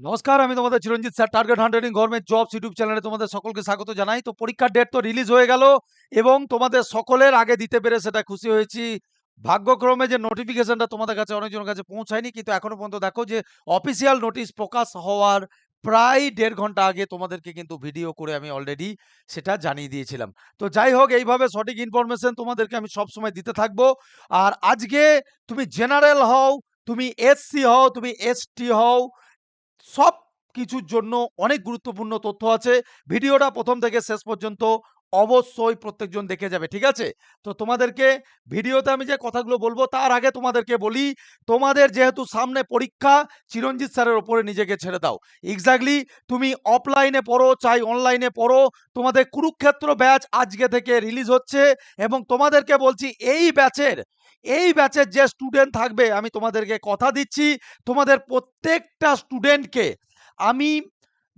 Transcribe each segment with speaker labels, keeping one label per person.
Speaker 1: নমস্কার, আমি তোমাদের চিরঞ্জিত স্যার টার্গেট হান্ড্রেডিং গভর্নমেন্ট জবস ইউটিউব চ্যানেলে তোমাদের সকলকে স্বাগত জানাই। তো পরীক্ষার ডেট তো রিলিজ হয়ে গেল এবং তোমাদের সকলের আগে দিতে পেরে সেটা খুশি হয়েছি। ভাগ্যক্রমে যে নোটিফিকেশনটা তোমাদের কাছে অনেকজনের কাছে পৌঁছায়নি, কিন্তু এখনও পর্যন্ত দেখো যে অফিসিয়াল নোটিশ প্রকাশ হওয়ার প্রায় দেড় ঘণ্টা আগে তোমাদেরকে কিন্তু ভিডিও করে আমি অলরেডি সেটা জানিয়ে দিয়েছিলাম। তো যাই হোক, এইভাবে সঠিক ইনফরমেশন তোমাদেরকে আমি সবসময় দিতে থাকব। আর আজকে তুমি জেনারেল হও, তুমি এসসি হও, তুমি এসটি হও সব কিছুর জন্য অনেক গুরুত্বপূর্ণ তথ্য আছে। ভিডিওটা প্রথম থেকে শেষ পর্যন্ত অবশ্যই প্রত্যেকজন দেখে যাবে, ঠিক আছে? তো তোমাদেরকে ভিডিওতে আমি যে কথাগুলো বলব, তার আগে তোমাদেরকে বলি, তোমাদের যেহেতু সামনে পরীক্ষা, চিরঞ্জিত স্যারের ওপরে নিজেকে ছেড়ে দাও। এক্স্যাক্টলি তুমি অফলাইনে পড়ো, চাই অনলাইনে পড়ো, তোমাদের কুরুক্ষেত্র ব্যাচ আজকে থেকে রিলিজ হচ্ছে এবং তোমাদেরকে বলছি, এই ব্যাচের এই ব্যাচের যে স্টুডেন্ট থাকবে, আমি তোমাদেরকে কথা দিচ্ছি, তোমাদের প্রত্যেকটা স্টুডেন্টকে আমি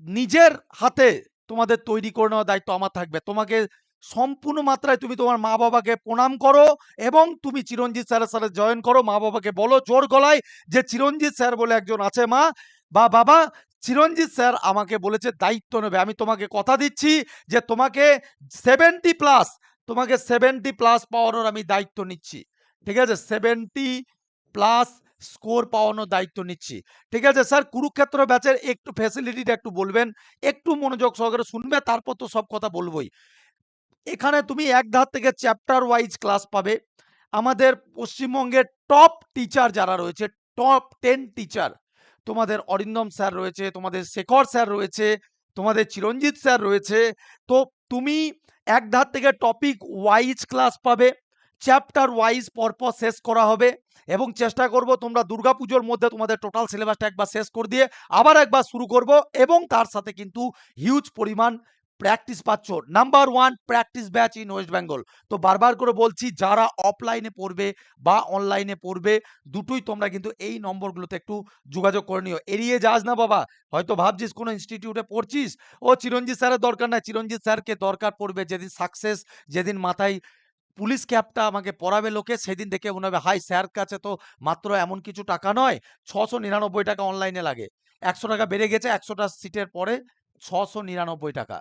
Speaker 1: নিজের হাতে তোমাদের তৈরি করে নেওয়ার দায়িত্ব আমার থাকবে। তোমাকে সম্পূর্ণ মাত্রায় তুমি তোমার মা বাবাকে প্রণাম করো এবং তুমি চিরঞ্জিত স্যারের সাথে জয়েন করো। মা বাবাকে বলো জোর গলায় যে চিরঞ্জিত স্যার বলে একজন আছে মা। বা বাবা, চিরঞ্জিত স্যার আমাকে বলেছে দায়িত্ব নেবে। আমি তোমাকে কথা দিচ্ছি যে তোমাকে সেভেন্টি প্লাস তোমাকে সেভেন্টি প্লাস পাওয়ানোর আমি দায়িত্ব নিচ্ছি। ঠিক আছে? সেভেন্টি প্লাস স্কোর পাওয়ানোর দায়িত্ব নিচ্ছি। ঠিক আছে, স্যার? কুরুক্ষেত্র ব্যাচের একটু ফ্যাসিলিটিটা একটু বলবেন, একটু মনোযোগ সহকারে শুনবে, তারপর তো সব কথা বলবোই। এখানে তুমি এক ধার থেকে চ্যাপ্টার ওয়াইজ ক্লাস পাবে। আমাদের পশ্চিমবঙ্গের টপ টিচার যারা রয়েছে টপ টেন টিচার তোমাদের অরিন্দম স্যার রয়েছে, তোমাদের শেখর স্যার রয়েছে, তোমাদের চিরঞ্জিত স্যার রয়েছে। তো তুমি এক ধার থেকে টপিক ওয়াইজ ক্লাস পাবে। চ্যাপ্টার ওয়াইজ পরপর শেষ করা হবে এবং চেষ্টা করব তোমরা দুর্গাপুজোর মধ্যে তোমাদের টোটাল সিলেবাসটা একবার শেষ করে দিয়ে আবার একবার শুরু করব এবং তার সাথে কিন্তু হিউজ পরিমাণ প্র্যাকটিস পাচ্ছ। Number one practice batch in West Bengal তো বারবার করে বলছি, যারা অফলাইনে পড়বে বা অনলাইনে পড়বে, দুটোই তোমরা কিন্তু এই নম্বরগুলোতে একটু যোগাযোগ করে নিও। এড়িয়ে যাস না বাবা। হয়তো ভাবছিস কোনো ইনস্টিটিউটে পড়ছিস। ও চিরঞ্জিত স্যারের দরকার নাই। চিরঞ্জিত স্যারকে দরকার পড়বে যেদিন সাকসেস যেদিন মাথায় পুলিশ ক্যাপটা আমাকে পরাবে লোকে, সেদিন দেখে মনে হবে, হাই স্যার কাছে তো মাত্র এমন কিছু টাকা নয়, ছশো নিরানব্বই টাকা অনলাইনে লাগে। একশো টাকা বেড়ে গেছে, একশোটা সিটের পরে ছশো নিরানব্বই টাকা।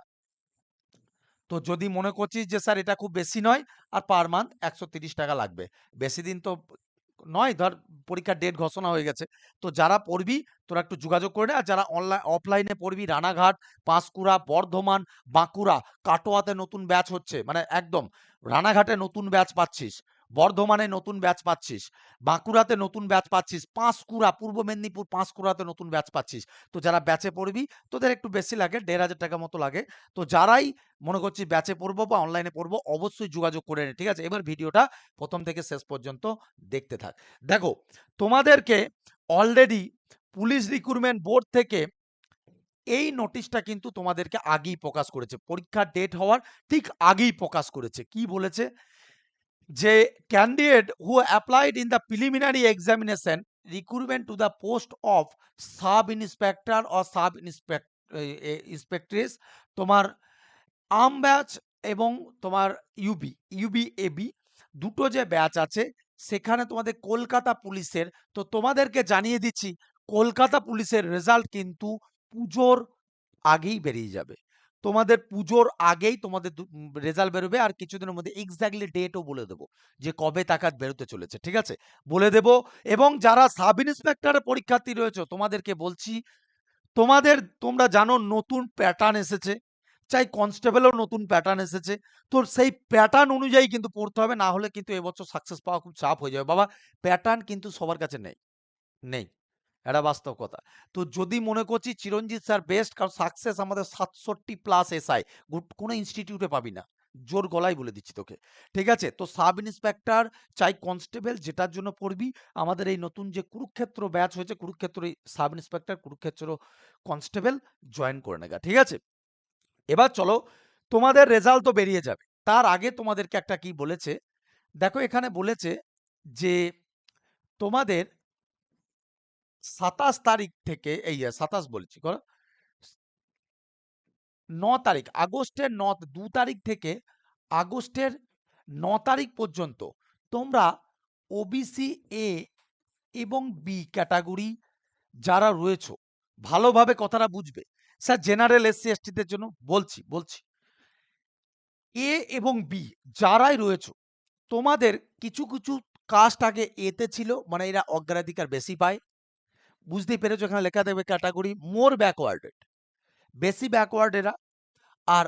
Speaker 1: তো যদি মনে করছিস যে, স্যার, এটা খুব বেশি নয়, আর পার মান্থ একশো টাকা লাগবে। বেশি দিন তো নয়, ধর পরীক্ষার ডেট ঘোষণা হয়ে গেছে। তো যারা পড়বি, তোরা একটু যোগাযোগ করে আর যারা অনলাইন অফলাইনে পড়বি, রানাঘাট, পাঁশকুড়া, বর্ধমান, বাঁকুড়া, কাটোয়াতে নতুন ব্যাচ হচ্ছে। মানে একদম, রানাঘাটে নতুন ব্যাচ পাচ্ছিস। বর্ধমানে নতুন ব্যাচ পাচ্ছিস, বাঁকুড়াতে নতুন ব্যাচ পাচ্ছিস, পাঁশকুড়া, পূর্ব মেদিনীপুর পাঁশকুড়াতে নতুন ব্যাচ পাচ্ছিস। তো যারা ব্যাচে পড়বি, তোদের একটু বেশি লাগে, দেড় হাজার টাকা মতো লাগে। তো যারাই মনে করছি ব্যাচে পড়ব বা অনলাইনে পড়ব, অবশ্যই যোগাযোগ করে নে, ঠিক আছে? এবার ভিডিওটা প্রথম থেকে শেষ পর্যন্ত দেখতে থাক। দেখো, তোমাদেরকে অলরেডি পুলিশ রিক্রুটমেন্ট বোর্ড থেকে এই নোটিশটা কিন্তু তোমাদেরকে আগেই প্রকাশ করেছে। পরীক্ষার ডেট হওয়ার ঠিক আগেই প্রকাশ করেছে। কি বলেছে? যে candidate who applied in the preliminary examination recruitment to the post of sub inspector or sub inspect inspectress তোমার আম ব্যাচ এবং তোমার ইউবি ইউবি এবি দুটো যে ব্যাচ আছে, সেখানে তোমাদের কলকাতা পুলিশের, তো তোমাদেরকে জানিয়ে দিচ্ছি, কলকাতা পুলিশের রেজাল্ট কিন্তু পুজোর আগেই বেরিয়ে যাবে। তোমাদের পুজোর আগেই তোমাদের রেজাল্ট বেরোবে আর কিছুদিনের মধ্যে এক্স্যাক্টলি ডেটও বলে দেবো যে কবে তাকাত বেরোতে চলেছে, ঠিক আছে? বলে দেব এবং যারা সাব ইন্সপেক্টরের পরীক্ষার্থী রয়েছে, তোমাদেরকে বলছি, তোমাদের, তোমরা জানো নতুন প্যাটার্ন এসেছে, চাই কনস্টেবলেও নতুন প্যাটার্ন এসেছে, তো সেই প্যাটার্ন অনুযায়ী কিন্তু পড়তে হবে, না হলে কিন্তু এবছর সাকসেস পাওয়া খুব চাপ হয়ে যাবে। বাবা প্যাটার্ন কিন্তু সবার কাছে নেই নেই। এটা বাস্তব কথা। তো যদি মনে করছি চিরঞ্জিত স্যার বেস্ট কারণ সাকসেস আমাদের সাতষট্টি প্লাস এসআই কোনো ইনস্টিটিউটে পাবি না। জোর গলায় বলে দিচ্ছি তোকে। ঠিক আছে? তো সাব ইন্সপেক্টর চাই কনস্টেবল যেটার জন্য পড়বি। আমাদের এই নতুন যে কুরুক্ষেত্র ব্যাচ হয়েছে, Kurukshetra sub inspector Kurukshetra constable join করে নেগা। ঠিক আছে? এবার চলো, তোমাদের রেজাল্ট তো বেরিয়ে যাবে। তার আগে তোমাদেরকে একটা কি বলেছে? দেখো এখানে বলেছে যে তোমাদের সাতাশ তারিখ থেকে এই সাতাশ বলছি, করো। ন তারিখ, আগস্টের ন, দু তারিখ থেকে আগস্টের ন তারিখ পর্যন্ত তোমরা ওবিসি এ এবং বি ক্যাটাগরি যারা রয়েছো, ভালোভাবে কথাটা বুঝবে। স্যার জেনারেল এসসি এসটিদের জন্য বলছি বলছি। এ এবং বি যারাই রয়েছে, তোমাদের কিছু কিছু কাস্ট আগে এতে ছিল মানে এরা অগ্রাধিকার বেশি পায়। বুঝতেই পেরেছ এখানে লেখা দেবে ক্যাটাগরি মোর ব্যাকওয়ার্ডেড বেশি ব্যাকওয়ার্ড এরা, আর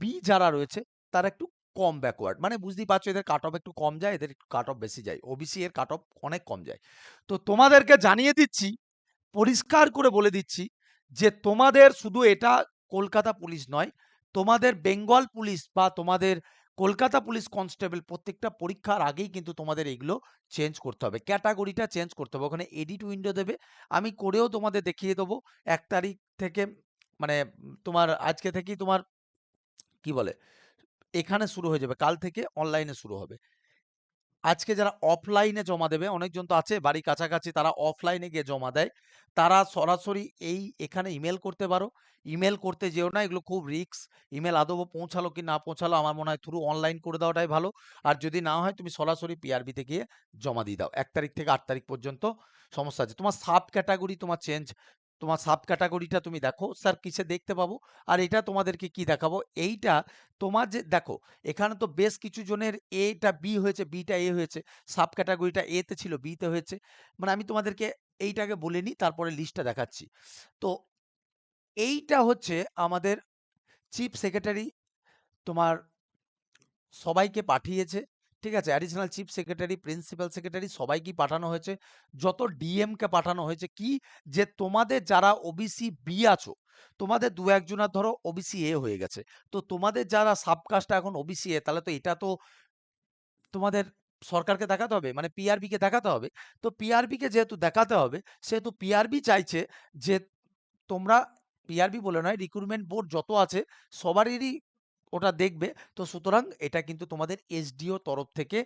Speaker 1: বি যারা রয়েছে, তারা একটু কম ব্যাকওয়ার্ড মানে বুঝতেই পারছ এদের কাট অফ একটু কম যায়, এদের কাট অফ বেশি যায়। ওবিসি এর কাট অফ অনেক কম যায়। তো তোমাদেরকে জানিয়ে দিচ্ছি, পরিষ্কার করে বলে দিচ্ছি যে তোমাদের শুধু এটা কলকাতা পুলিশ নয়, তোমাদের বেঙ্গল পুলিশ বা তোমাদের কলকাতা পুলিশ কনস্টেবল প্রত্যেকটা পরীক্ষার আগেই কিন্তু তোমাদের এগুলো চেঞ্জ করতে হবে। ক্যাটাগরিটা চেঞ্জ করতে হবে। ওখানে এডিট উইন্ডো দেবে। আমি করেও তোমাদের দেখিয়ে দেবো। এক তারিখ থেকে মানে তোমার আজকে থেকেই তোমার কি বলে? এখানে শুরু হয়ে যাবে। কাল থেকে অনলাইনে শুরু হবে। আজকে যারা অফলাইনে জমা দেবে, অনেকজন তো আছে বাড়ি কাছাকাছি, তারা অফলাইনে গিয়ে জমা দেয়। তারা সরাসরি এই এখানে ইমেল করতে পারো। ইমেল করতে যেও না, এগুলো খুব রিস্ক ইমেল আদৌ পৌঁছালো কি না পৌঁছালো, আমার মনে হয় থ্রু অনলাইন করে দেওয়াটাই ভালো। আর যদি না হয়, তুমি সরাসরি পিআরবিতে গিয়ে জমা দিয়ে দাও। এক তারিখ থেকে আট তারিখ পর্যন্ত সমস্যা আছে। তোমার সাব ক্যাটাগরি তোমার চেঞ্জ তোমার সাব ক্যাটাগরিটা তুমি দেখো স্যার কিসে দেখতে পাবো? আর এটা তোমাদেরকে কি দেখাবো? এইটা তোমার যে, দেখো, এখানে তো বেশ কিছু জনের এটা বি হয়েছে বিটা এ হয়েছে সাব ক্যাটাগরিটা এতে ছিল বিতে হয়েছে। মানে আমি তোমাদেরকে এইটাকে বলে নিই, তারপরে লিস্টটা দেখাচ্ছি। তো এইটা হচ্ছে আমাদের চিফ সেক্রেটারি তোমার সবাইকে পাঠিয়েছে। ঠিক আছে? Additional chief secretary principal secretary সবাইকেই পাঠানো হয়েছে? যত ডিএম কে পাঠানো হয়েছে, কি যে তোমাদের যারা ওবিসি বি আছো, তোমাদের দু একজনের ধরো ওবিসি এ হয়ে গেছে। তো তোমাদের যারা সাবকাস্টটা এখন ওবিসি এ তাহলে তো এটা তো তোমাদের সরকারকে দেখাতে হবে? মানে পিআরবি কে দেখাতে হবে? তো পিআরবি কে যেহেতু দেখাতে হবে, সেহেতু পিআরবি চাইছে যে তোমরা পিআরবি বলে নয় রিক্রুটমেন্ট বোর্ড যত আছে সবারই ওটা দেখবে। তো সুতরাং এটা কিন্তু তোমাদের এসডিও তরফ থেকে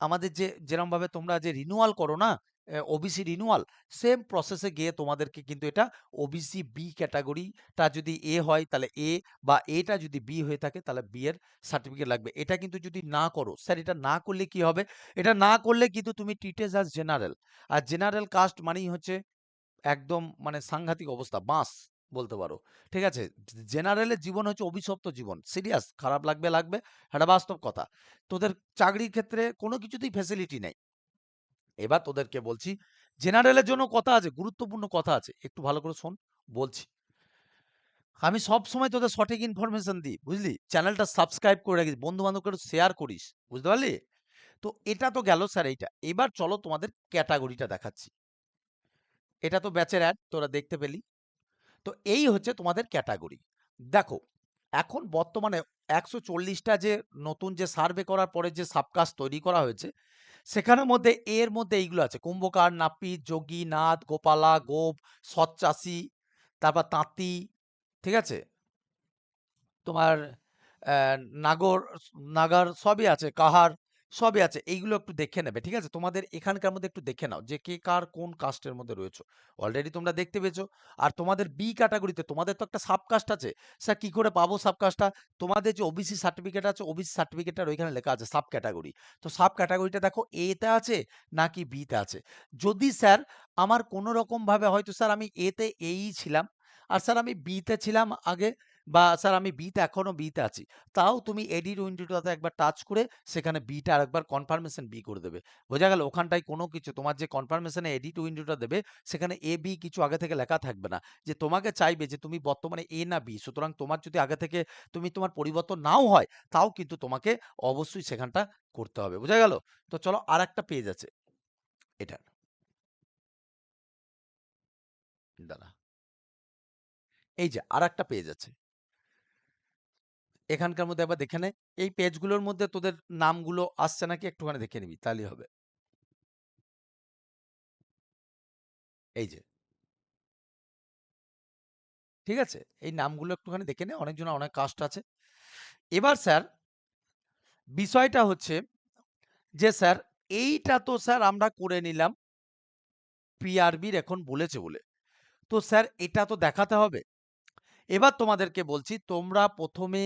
Speaker 1: আমাদের যে যেরকম ভাবে তোমরা যে রিনুয়াল করো না ওবিসি রিনুয়াল সেম প্রসেসে গিয়ে তোমাদেরকে কিন্তু এটা ওবিসি বি ক্যাটাগরিটা যদি এ হয়, তাহলে এ বা এটা যদি বি হয়ে থাকে, তাহলে বি এর সার্টিফিকেট লাগবে। এটা কিন্তু যদি না করো, স্যার এটা না করলে কি হবে? এটা না করলে কিন্তু তুমি ট্রিটেজ আস জেনারেল আর জেনারেল কাস্ট মানেই হচ্ছে একদম মানে সাংঘাতিক অবস্থা, বাঁশ। বলতে পারো। ঠিক আছে? জেনারেলের জীবন হচ্ছে অভিশপ্ত জীবন। সিরিয়াস, খারাপ লাগবে লাগবে এটা বাস্তব কথা। তোদের চাকরির ক্ষেত্রে কোনো কিছুতেই ফেসিলিটি নেই। এবার তোদেরকে বলছি, জেনারেলের জন্য কথা আছে, গুরুত্বপূর্ণ কথা আছে। একটু ভালো করে শোন, বলছি। আমি সব সময় তোদের সঠিক ইনফরমেশন দিই, বুঝলি? চ্যানেলটা সাবস্ক্রাইব করে রাখিস বন্ধু বান্ধবকে শেয়ার করিস, বুঝতে পারলি? তো এটা তো গেল স্যার এইটা। এবার চলো তোমাদের ক্যাটাগরিটা দেখাচ্ছি। এটা তো ব্যাচের অ্যাড তোরা দেখতে পেলি। তো এই হচ্ছে তোমাদের ক্যাটাগরি। দেখো, এখন বর্তমানে একশো চল্লিশটা যে নতুন যে সার্ভে করার পরে যে সাবকাস্ট তৈরি করা হয়েছে সেখানের মধ্যে এর মধ্যে এইগুলো আছে। কুম্ভকার নাপিত যোগী, নাথ, গোপালা, গোপ সৎচাষী তারপর তাঁতি, ঠিক আছে? তোমার নাগর, নাগার সবই আছে। কাহার সবই আছে, এইগুলো একটু দেখে নেবে, ঠিক আছে? তোমাদের এখানকার মধ্যে একটু দেখে নাও, যে কে কার কোন কাস্টের মধ্যে রয়েছে। অলরেডি তোমরা দেখতে পেয়েছ। আর তোমাদের বি ক্যাটাগরিতে তোমাদের তো একটা সাবকাস্ট আছে, স্যার কি করে পাবো সাবকাস্টটা তোমাদের যে ওবিসি সার্টিফিকেট আছে ওবিসি সার্টিফিকেটটার ওইখানে লেখা আছে সাব ক্যাটাগরি তো সাব ক্যাটাগরিটা দেখো এতে আছে নাকি বিতে আছে? যদি স্যার আমার কোনো রকম ভাবে হয়তো স্যার আমি এতে এই ছিলাম, আর স্যার আমি বিতে ছিলাম আগে বা, স্যার, আমি বিতে এখনও বিতে আছি। তাও তুমি এডিট উইন্ডোটাতে একবার টাচ করে সেখানে বিটা আরেকবার কনফার্মেশন বি করে দেবে। বোঝা গেল ওখানটায় কোনো কিছু, তোমার যে কনফার্মেশনে এডিট উইন্ডোটা দেবে, সেখানে এ বি কিছু আগে থেকে লেখা থাকবে না। যে তোমাকে চাইবে যে তুমি বর্তমানে এ না বি সুতরাং তোমার যদি আগে থেকে তুমি তোমার পরিবর্তন নাও হয়, তাও কিন্তু তোমাকে অবশ্যই সেখানটা করতে হবে। বোঝা গেল? তো চলো আর একটা পেজ আছে। এটা। দাঁড়া। এই যে আর একটা পেজ আছে। এখানকার মধ্যে একবার দেখে নে। এই পেজগুলোর মধ্যে তোদের নামগুলো আসছে নাকি একটুখানি দেখে নিবি, তাহলেই হবে। এই যে। ঠিক আছে? এই নামগুলো একটুখানি দেখে নে অনেকজন অনেক কাস্ট আছে। এবার স্যার, বিষয়টা হচ্ছে যে স্যার, এইটা তো স্যার আমরা করে নিলাম পিআরবির এখন বলেছে বলে। তো স্যার, এটা তো দেখাতে হবে। এবার তোমাদেরকে বলছি, তোমরা প্রথমে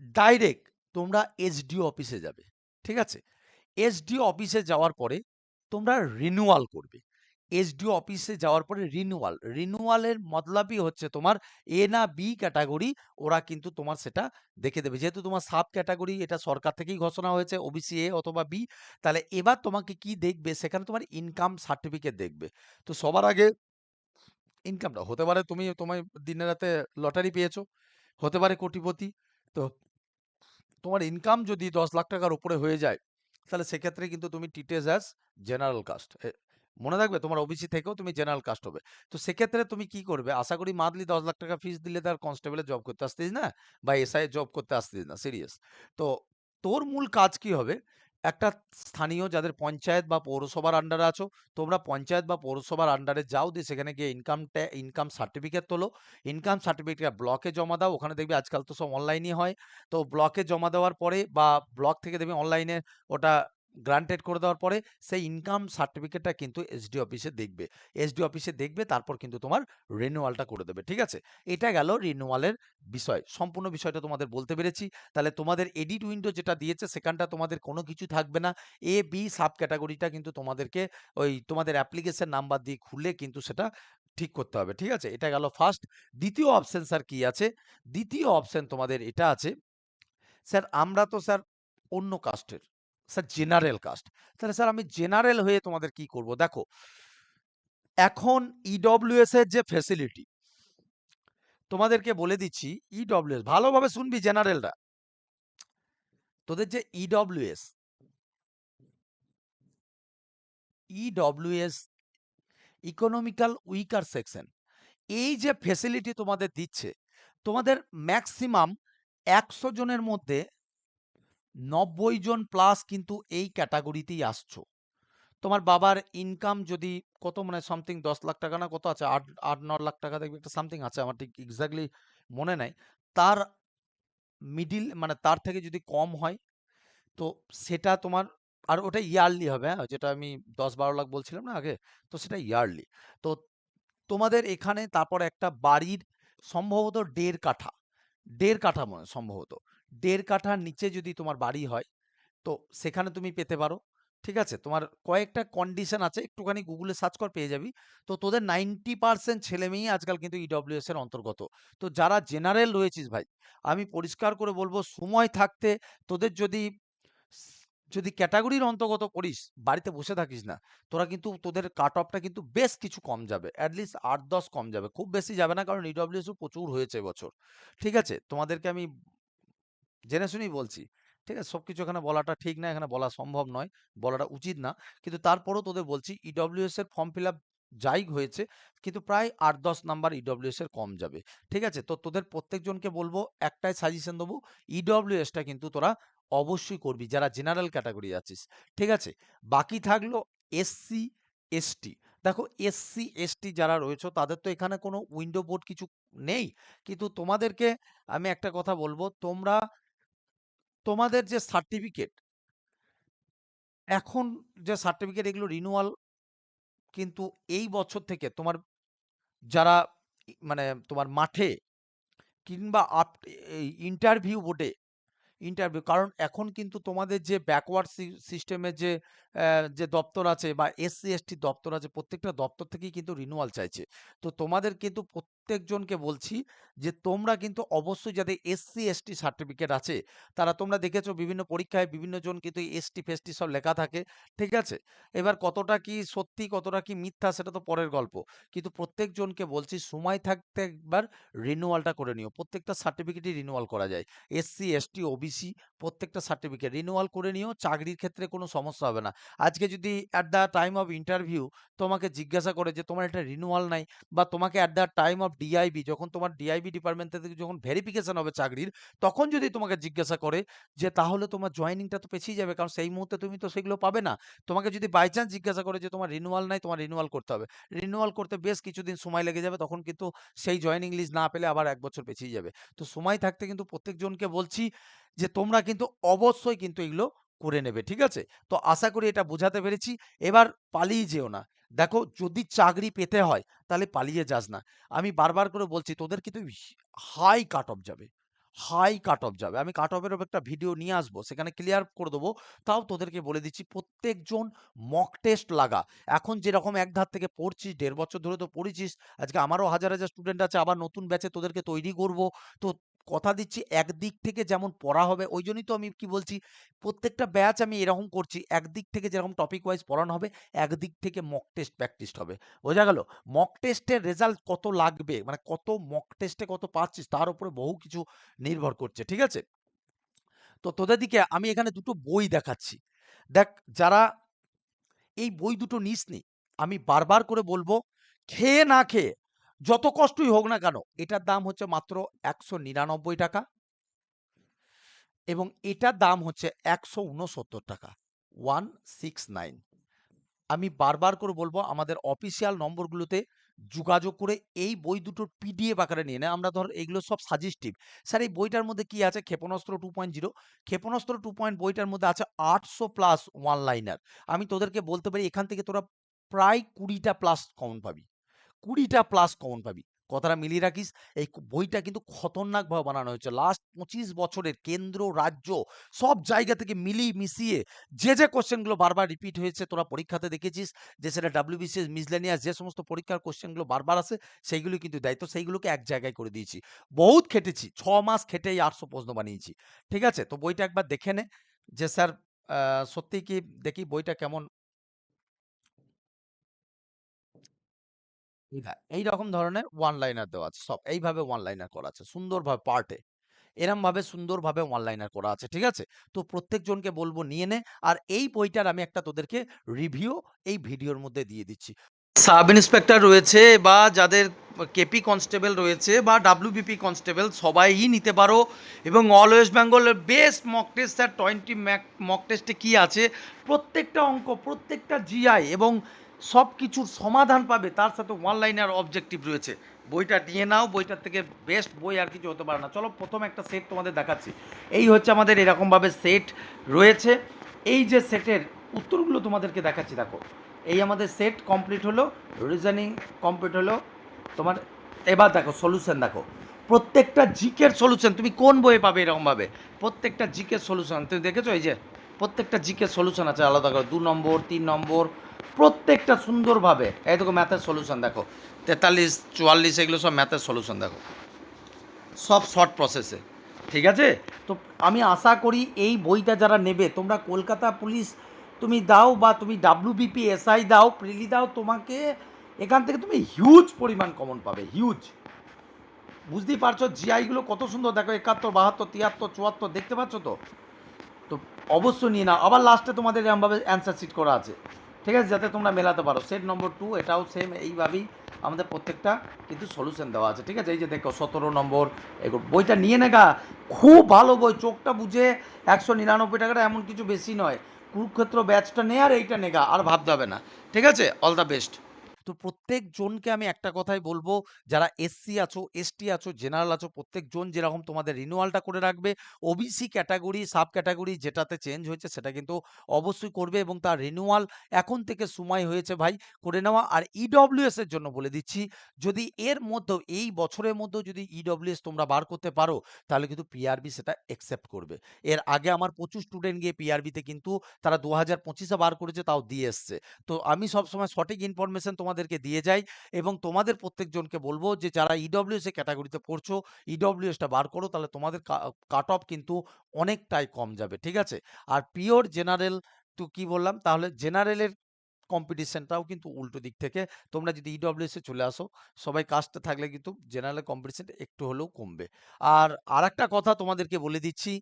Speaker 1: ডাইরেক্ট তোমরা এসডিও অফিসে যাবে, ঠিক আছে? এসডিও অফিসে যাওয়ার পরে তোমরা রিনিউয়াল করবে। এসডিও অফিসে যাওয়ার পরে রিনিউয়াল রিনিউয়ালের মতলবই হচ্ছে তোমার এ না বি ক্যাটাগরি ওরা কিন্তু তোমার সেটা দেখে দেবে। যেহেতু তোমার সাব ক্যাটাগরি এটা সরকার থেকেই ঘোষণা হয়েছে ওবিসি এ অথবা বি তাহলে এবার তোমাকে কি দেখবে? সেখানে তোমার ইনকাম সার্টিফিকেট দেখবে। তো সবার আগে ইনকামটা হতে পারে তুমি তোমার দিনে রাতে লটারি পেয়েছ, হতে পারে কোটিপতি তো তোমার ইনকাম যদি দশ লাখ টাকার উপরে হয়ে যায়, তাহলে সেক্ষেত্রে কিন্তু তুমি টিটেস অ্যাজ জেনারেল কাস্ট মনে থাকবে তোমার ওবিসি থেকেও তুমি জেনারেল কাস্ট হবে। তো সেক্ষেত্রে তুমি কি করবে? আশা করি মান্থলি দশ লাখ টাকা ফিস দিলে তার কনস্টেবলে জব করতে আসতিস না? বা এসআই জব করতে আসতিস না সিরিয়াস তো তোর মূল কাজ কি হবে? একটা স্থানীয় যাদের পঞ্চায়েত বা পৌরসভার আন্ডারে আছো, তোমরা পঞ্চায়েত বা পৌরসভার আন্ডারে যাও, দিয়ে সেখানে গিয়ে ইনকাম ইনকাম সার্টিফিকেট তোলো। ইনকাম সার্টিফিকেট ব্লকে জমা দাও, ওখানে দেখবি আজকাল তো সব অনলাইনই হয়। তো ব্লকে জমা দেওয়ার পরে বা ব্লক থেকে দেখবি অনলাইনে ওটা গ্রান্টেড করে দেওয়ার পরে সেই ইনকাম সার্টিফিকেটটা কিন্তু এসডি অফিসে দেখবে। এসডি অফিসে দেখবে, তারপর কিন্তু তোমার রিনিউয়ালটা করে দেবে, ঠিক আছে? এটা গেল রিনিউয়ালের বিষয়। সম্পূর্ণ বিষয়টা তোমাদের বলতে পেরেছি। তাহলে তোমাদের এডিট উইন্ডো যেটা দিয়েছে, সেখানটা তোমাদের কোনো কিছু থাকবে না। এ বি সাব ক্যাটাগরিটা কিন্তু তোমাদেরকে ওই তোমাদের অ্যাপ্লিকেশন নাম্বার দিয়ে খুলে কিন্তু সেটা ঠিক করতে হবে, ঠিক আছে? এটা গেল ফার্স্ট দ্বিতীয় অপশন স্যার কি আছে? দ্বিতীয় অপশন তোমাদের এটা আছে। স্যার আমরা তো স্যার অন্য কাস্টের স্যার জেনারেল কাস্ট তাহলে স্যার, আমি জেনারেল হয়ে তোমাদের কি করব? দেখো, এখন ইডব্লিউএস এর যে ফেসিলিটি তোমাদেরকে বলে দিচ্ছি ইডব্লিউএস ভালোভাবে শুনবি জেনারেলরা তোদের যে EWS EWS economical weaker section এই যে ফেসিলিটি তোমাদের দিচ্ছে, তোমাদের ম্যাক্সিমাম একশো জনের মধ্যে নব্বই জন প্লাস কিন্তু এই ক্যাটাগরিতেই আসছো। তোমার বাবার ইনকাম যদি কত মানে সামথিং দশ লাখ টাকা না কত আছে, আট আট, ন লাখ টাকা দেখবে একটা সামথিং আছে, আমার ঠিক এক্স্যাক্টলি মনে নাই। তার মিডিল মানে তার থেকে যদি কম হয়, তো সেটা তোমার, আর ওটা ইয়ারলি হবে হ্যাঁ? যেটা আমি দশ বারো লাখ বলছিলাম না আগে, তো সেটা ইয়ারলি তো তোমাদের এখানে তারপর একটা বাড়ির সম্ভবত দেড় কাঠা দেড় কাঠা মনে সম্ভবত। দেড় কাঠার নিচে যদি তোমার বাড়ি হয়, তো সেখানে তুমি পেতে পারো। ঠিক আছে? তোমার কয়েকটা কন্ডিশন আছে, একটুখানি গুগলে সার্চ কর, পেয়ে যাবি। তো তোদের নাইনটি পার্সেন্ট ছেলে মেয়েই আজকাল কিন্তু ইডব্লিউএস এর অন্তর্গত। তো যারা জেনারেল রয়েছিস ভাই, আমি পরিষ্কার করে বলব, সময় থাকতে তোদের যদি যদি ক্যাটাগরির অন্তর্গত করিস, বাড়িতে বসে থাকিস না, তোরা কিন্তু তোদের কাট অফটা কিন্তু বেশ কিছু কম যাবে। অ্যাটলিস্ট আট দশ কম যাবে। খুব বেশি যাবে না, কারণ ইডব্লিউএসও প্রচুর হয়েছে বছর। ঠিক আছে? তোমাদেরকে আমি জেনে শুনেই বলছি। ঠিক আছে? সব কিছু এখানে বলাটা ঠিক না, এখানে বলা সম্ভব নয়, বলাটা উচিত না। কিন্তু তারপরেও তোদের বলছি ইডব্লিউএস এর ফর্ম ফিল আপ যাই হয়েছে, কিন্তু প্রায় আট দশ নাম্বার ইডব্লিউএস এর কম যাবে। ঠিক আছে? তো তোদের প্রত্যেকজনকে বলব, একটাই সাজেশন দেবো ইডব্লিউএসটা কিন্তু তোরা অবশ্যই করবি, যারা জেনারেল ক্যাটাগরি আছিস। ঠিক আছে? বাকি থাকল এসসি এসটি দেখো এসসি এসটি যারা রয়েছে, তাদের তো এখানে কোনো উইন্ডো বোর্ড কিছু নেই। কিন্তু তোমাদেরকে আমি একটা কথা বলব, তোমরা তোমাদের যে সার্টিফিকেট এখন যে সার্টিফিকেট এগুলো রিনুয়াল কিন্তু এই বছর থেকে তোমার যারা মানে তোমার মাঠে কিংবা আপ ইন্টারভিউ বোর্ডে ইন্টারভিউ কারণ এখন কিন্তু তোমাদের যে ব্যাকওয়ার্ড সিস্টেমের যে যে দপ্তর আছে বা এসসি এসটি দপ্তর আছে, প্রত্যেকটা দপ্তর থেকেই কিন্তু রিনিউয়াল চাইছে। তো তোমাদের কিন্তু প্রত্যেকজনকে বলছি যে, তোমরা কিন্তু অবশ্যই যাদের এসসি এসটি সার্টিফিকেট আছে, তারা তোমরা দেখেছ বিভিন্ন পরীক্ষায় বিভিন্ন জন কিন্তু এসটি ফেসটি সব লেখা থাকে, ঠিক আছে? এবার কতটা কি সত্যি, কতটা কি মিথ্যা সেটা তো পরের গল্প। কিন্তু প্রত্যেকজনকে বলছি সময় থাকতে একবার রিনিউয়ালটা করে নিও। প্রত্যেকটা সার্টিফিকেটই রিনিউয়াল করা যায়। এসসি এসটি ওবিসি প্রত্যেকটা সার্টিফিকেট রিনিউয়াল করে নিও। চাকরির ক্ষেত্রে কোনো সমস্যা হবে না। আজকে যদি at the time of interview তোমাকে জিজ্ঞাসা করে যে তোমার এটা রিনিউয়াল নাই বা তোমাকে at the time of DIB যখন তোমার ডিআইবি ডিপার্টমেন্ট থেকে যখন ভেরিফিকেশন হবে চাকরির, তখন যদি তোমাকে জিজ্ঞাসা করে যে তাহলে তোমার জয়েনিংটা তো পেছিয়ে যাবে কারণ সেই মুহূর্তে তুমি তো সেগুলো পাবে না। তোমাকে যদি বাই চান্স জিজ্ঞাসা করে যে তোমার রিনিউয়াল নাই, তোমার রিনিউয়াল করতে হবে। রিনিউয়াল করতে বেশ কিছুদিন সময় লেগে যাবে, তখন কিন্তু সেই জয়েনিং লিস্ট না পেলে আবার এক বছর পেছিয়ে যাবে। তো সময় থাকতে কিন্তু প্রত্যেকজনকে বলছি যে তোমরা কিন্তু অবশ্যই কিন্তু এগুলো করে নেবে ঠিক আছে তো আশা করি এটা বোঝাতে পেরেছি এবার পালিয়ে যেও না দেখো যদি চাকরি পেতে হয় তাহলে পালিয়ে যাস না আমি বারবার করে বলছি তোদের কিন্তু হাই কাট অফ যাবে হাই কাট অফ যাবে। আমি কাট অফেরও একটা ভিডিও নিয়ে আসব। সেখানে ক্লিয়ার করে দেবো। তাও তোদেরকে বলে দিচ্ছি প্রত্যেকজন মক টেস্ট লাগা। এখন যেরকম এক ধার থেকে পড়ছিস, দেড় বছর ধরে তো পড়েছিস। আজকে আমারও হাজার, হাজার স্টুডেন্ট আছে। আবার নতুন ব্যাচে তোদেরকে তৈরি করব। তো কথা দিচ্ছি একদিক থেকে যেমন পড়া হবে ওই জন্যই তো আমি কি বলছি প্রত্যেকটা ব্যাচ আমি এরকম করছি। একদিক থেকে যেরকম টপিক ওয়াইজ পড়ানো হবে, একদিক থেকে মক টেস্ট প্র্যাকটিস হবে। বোঝা গেল? মক টেস্টের রেজাল্ট কত লাগবে, মানে কত মক টেস্টে কত পাচ্ছিস তার উপরে বহু কিছু নির্ভর করছে। ঠিক আছে? তো তোদের দিকে আমি এখানে দুটো বই দেখাচ্ছি। দেখ যারা এই বই দুটো নিস নি আমি বারবার করে বলব খেয়ে না খেয়ে যত কষ্টই হোক না কেন, এটার দাম হচ্ছে মাত্র ৳১৯৯ এবং এটার দাম হচ্ছে ৳১৬৯ 169 আমি বারবার করে বলব, আমাদের অফিসিয়াল নম্বরগুলোতে যোগাযোগ করে এই বই দুটোর পিডিএফ আকারে নিয়ে নেয়। আমরা ধর এগুলো সব সাজেস্টিভ। স্যার, এই বইটার মধ্যে কি আছে? ক্ষেপণাস্ত্র 2.0 ক্ষেপণাস্ত্র টু পয়েন্ট বইটার মধ্যে আছে ৮০০ প্লাস ওয়ান লাইনার। আমি তোদেরকে বলতে পারি, এখান থেকে তোরা প্রায় কুড়িটা প্লাস কমন পাবি। ২০ টা প্লাস কমন পাবি। কথাটা মিলিয়ে রাখিস। এই বইটা কিন্তু খতরনাকভাবে বানানো হয়েছে। লাস্ট ২৫ বছরের কেন্দ্র, রাজ্য সব জায়গা থেকে মিলিয়ে মিশিয়ে যে, যে কোশ্চেনগুলো বারবার রিপিট হয়েছে তোরা পরীক্ষাতে দেখেছিস যে সেটা WBCS, মিসলেনিয়াস যে সমস্ত পরীক্ষার কোশ্চেনগুলো বারবার আসে সেইগুলো কিন্তু দেয়। তো সেইগুলোকে এক জায়গায় করে দিয়েছি। বহুত খেটেছি। ছ মাস খেটে এই ৮০০ প্রশ্ন বানিয়েছি। ঠিক আছে? তো বইটা একবার দেখে নে যে স্যার আ সত্যিই কি দেখি বইটা কেমন হ্যাঁ, এইরকম ধরনের ওয়ান লাইনার দেওয়া আছে সব। এইভাবে ওয়ান লাইনার করা আছে। সুন্দরভাবে পার্টে। এরমভাবে সুন্দরভাবে ওয়ান লাইনার করা আছে। ঠিক আছে? তো প্রত্যেকজনকে বলব নিয়ে নে। আর এই বইটার আমি একটা তোদেরকে রিভিউ এই ভিডিওর মধ্যে দিয়ে দিচ্ছি। সাব ইন্সপেক্টর রয়েছে বা যাদের কেপি কনস্টেবল রয়েছে বা ডাব্লিউবিপি কনস্টেবল সবাই নিতে পারো এবং অল ওয়েস্ট বেঙ্গলের best mock test sir 20 mack mock টেস্টে কী আছে প্রত্যেকটা অঙ্ক, প্রত্যেকটা জিআই এবং সব কিছুর সমাধান পাবে তার সাথে ওয়ান লাইনার অবজেক্টিভ রয়েছে। বইটা নিয়ে নাও। বইটার থেকে বেস্ট বই আর কিছু হতে পারে না। চলো ১ম একটা সেট তোমাদের দেখাচ্ছি। এই হচ্ছে আমাদের এরকমভাবে সেট রয়েছে। এই যে সেটের উত্তরগুলো তোমাদেরকে দেখাচ্ছি দেখো। এই আমাদের সেট কমপ্লিট হলো। রিজনিং কমপ্লিট হলো। তোমার এবার দেখো সলিউশন দেখো। প্রত্যেকটা জিকের সলিউশন তুমি কোন বইয়ে পাবে এরকমভাবে? প্রত্যেকটা জিকের সলিউশন তুমি দেখেছ এই যে প্রত্যেকটা জিকের সলিউশন আছে আলাদা করে দু নম্বর, তিন নম্বর প্রত্যেকটা সুন্দরভাবে এই দেখো ম্যাথের সলিউশন দেখো। ৪৩, ৪৪ এগুলো সব ম্যাথের সলিউশন দেখো। সব শর্ট প্রসেসে। ঠিক আছে? তো আমি আশা করি এই বইটা যারা নেবে তোমরা কলকাতা পুলিশ তুমি দাও বা তুমি ডাব্লিউবিপি, এসআই দাও, প্রিলি দাও তোমাকে এখান থেকে তুমি হিউজ পরিমাণ কমন পাবে। হিউজ। বুঝতেই পারছ জিআইগুলো কত সুন্দর দেখো ৭১, ৭২, ৭৩, ৭৪ দেখতে পাচ্ছ তো? তো অবশ্যই নিয়ে নাও। আবার লাস্টে তোমাদের এরমভাবে অ্যান্সার শিট করা আছে। ঠিক আছে? যাতে তোমরা মেলাতে পারো। সেট নম্বর টু এটাও সেম এইভাবেই আমাদের প্রত্যেকটা কিন্তু সলিউশন দেওয়া আছে। ঠিক আছে? এই যে দেখো ১৭ নম্বর, এগো, বইটা নিয়ে নেগা, খুব ভালো বই। চোখটা বুঝে একশো নিরানব্বই টাকাটা এমন কিছু বেশি নয়। কুরুক্ষেত্র ব্যাচটা নে আর এইটা নেগা, আর ভাবতে হবে না। ঠিক আছে? All the best. তো প্রত্যেকজনকে আমি একটা কথাই বলব যারা এসসি আছো, এসটি আছো, জেনারেল আছো প্রত্যেকজন যেরকম তোমাদের রিনিউয়ালটা করে রাখবে। ওবিসি ক্যাটাগরি সাব ক্যাটাগরি যেটাতে চেঞ্জ হয়েছে সেটা কিন্তু অবশ্যই করবে এবং তার রিনিউয়াল এখন থেকে সময় হয়েছে ভাই করে নেওয়া। আর ইডব্লিউএস এর জন্য বলে দিচ্ছি যদি এর মধ্যেও এই বছরের মধ্যেও যদি ইডব্লিউএস তোমরা বার করতে পারো তাহলে কিন্তু পিআরবি সেটা অ্যাকসেপ্ট করবে। এর আগে আমার প্রচুর স্টুডেন্ট গিয়ে পিআরবিতে কিন্তু তারা ২০২৫ এ বার করেছে তাও দিয়ে এসছে। তো আমি সবসময় সঠিক ইনফরমেশন তোমাদেরকে দিয়ে যাই এবং তোমাদের প্রত্যেকজনকে বলব যে যারা ইডব্লিউএস এর ক্যাটেগরিতে পড়ছো ইডব্লিউএসটা বার করো তাহলে তোমাদের কাট অফ কিন্তু অনেকটাই কম যাবে। ঠিক আছে? আর পিওর জেনারেল তো কি বললাম তাহলে জেনারেলের কম্পিটিশনটাও কিন্তু উল্টো দিক থেকে তোমরা যদি ইডব্লিউএস এ চলে আসো সবাই কাস্টে থাকলে কিন্তু জেনারেল কম্পিটিশনটা একটু হলেও কমবে। আর আরেকটা কথা তোমাদেরকে বলে দিচ্ছি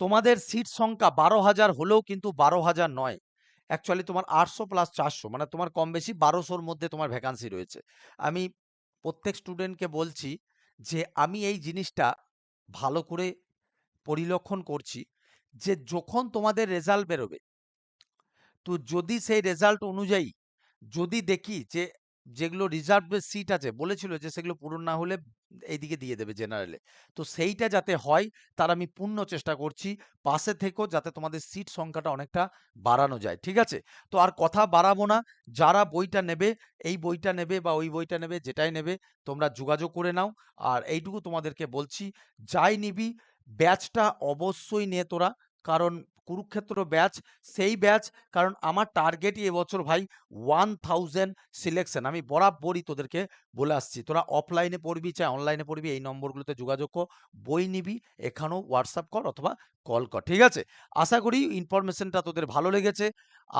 Speaker 1: তোমাদের সিট সংখ্যা ১২,০০০ হলেও কিন্তু ১২,০০০ নয়। অ্যাকচুয়ালি তোমার ৮০০ প্লাস ৪০০ মানে তোমার কম বেশি বারোশোর মধ্যে তোমার ভ্যাকান্সি রয়েছে। আমি প্রত্যেক স্টুডেন্টকে বলছি যে, আমি এই জিনিসটা ভালো করে পরিলক্ষণ করছি যে, যখন তোমাদের রেজাল্ট বেরোবে, তো যদি সেই রেজাল্ট অনুযায়ী যদি দেখি যে, যেগুলো রিজার্ভড সিট আছে, বলেছিল যে, সেগুলো পূরণ না হলে এইদিকে দিয়ে দেবে জেনারেলে। তো সেইটা যাতে হয় তার আমি পূর্ণ চেষ্টা করছি। পাশে থেকেও যাতে তোমাদের সিট সংখ্যাটা অনেকটা বাড়ানো যায়। ঠিক আছে? তো আর কথা বাড়াবো না। যারা বইটা নেবে, এই বইটা নেবে বা ওই বইটা নেবে যেটাই নেবে তোমরা যোগাযোগ করে নাও। আর এইটুকু তোমাদেরকে বলছি, যাই নিবি ব্যাচটা অবশ্যই নে তোরা। কারণ কুরুক্ষেত্র ব্যাচ সেই ব্যাচ কারণ আমার টার্গেটই এবছর ভাই 1000 সিলেকশন। আমি বরাবরই তোদেরকে বলে আসছি। তোরা অফলাইনে পড়বি চাই অনলাইনে পড়বি এই নম্বরগুলোতে যোগাযোগ কর। বই নিবি এখানেও হোয়াটসঅ্যাপ কর অথবা কল কর। ঠিক আছে? আশা করি ইনফরমেশনটা তোদের ভালো লেগেছে।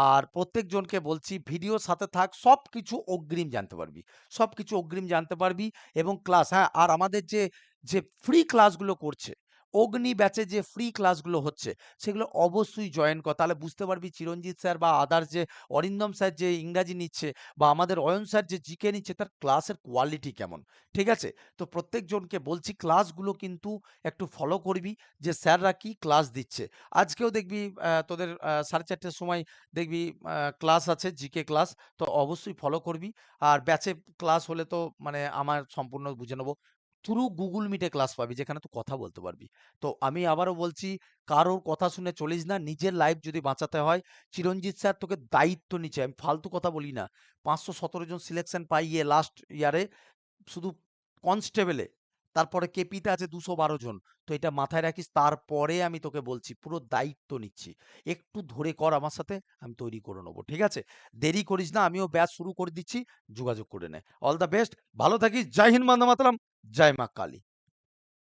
Speaker 1: আর প্রত্যেকজনকে বলছি ভিডিওর সাথে থাক। সব কিছু অগ্রিম জানতে পারবি। সব কিছু অগ্রিম জানতে পারবি এবং ক্লাস হ্যাঁ, আর আমাদের যে, যে ফ্রি ক্লাসগুলো করছে, অগ্নি ব্যাচে যে ফ্রি ক্লাসগুলো হচ্ছে, সেগুলো অবশ্যই জয়েন কর। তাহলে বুঝতে পারবি চিরঞ্জিত স্যার বা আদার্স যে অরিন্দম স্যার যে ইংরাজি নিচ্ছে বা আমাদের অয়ন স্যার যে জিকে নিচ্ছে, তার ক্লাসের কোয়ালিটি কেমন। ঠিক আছে? তো প্রত্যেকজনকে বলছি ক্লাসগুলো কিন্তু একটু ফলো করবি যে স্যাররা কি ক্লাস দিচ্ছে। আজকেও দেখবি তোদের সাড়ে চারটের সময় দেখবি ক্লাস আছে জিকে ক্লাস। তো অবশ্যই ফলো করবি। আর ব্যাচে ক্লাস হলে তো মানে আমার সম্পূর্ণ বুঝে নেব। থ্রু গুগল মিটে ক্লাস পাবি, যেখানে তুই কথা বলতে পারবি। তো আমি আবারও বলছি, কারোর কথা শুনে চলিস না। নিজের লাইফ যদি বাঁচাতে হয়, চিরঞ্জিত স্যার তোকে দায়িত্ব নিচ্ছে। আমি ফালতু কথা বলি না। ৫১৭ জন সিলেকশন পাইয়ে লাস্ট ইয়ারে শুধু কনস্টেবলে। তারপরে কেপিতে আছে ২১২ জন। তো এটা মাথায় রাখিস। তারপরে আমি তোকে বলছি, পুরো দায়িত্ব নিচ্ছি। একটু ধরে কর আমার সাথে, আমি তৈরি করে নেব, ঠিক আছে? দেরি করিস না। আমিও ব্যাস শুরু করে দিচ্ছি। যোগাযোগ করে নে। All the best. ভালো থাকিস। জয় হিন্দ বন্দে মাতরম। জয় মা কালী।